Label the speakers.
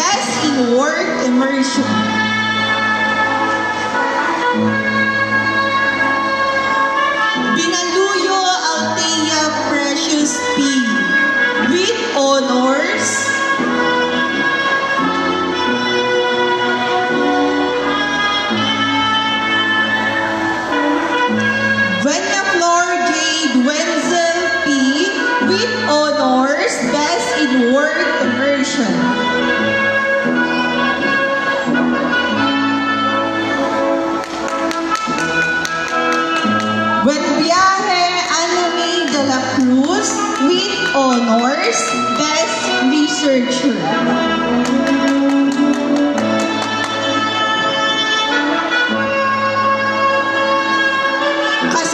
Speaker 1: Best in World Immersion. Binaluyo Altea Precious P with honors. Venya Flor Jade Wenzel P with honors. Best in World First Best Researcher. Cause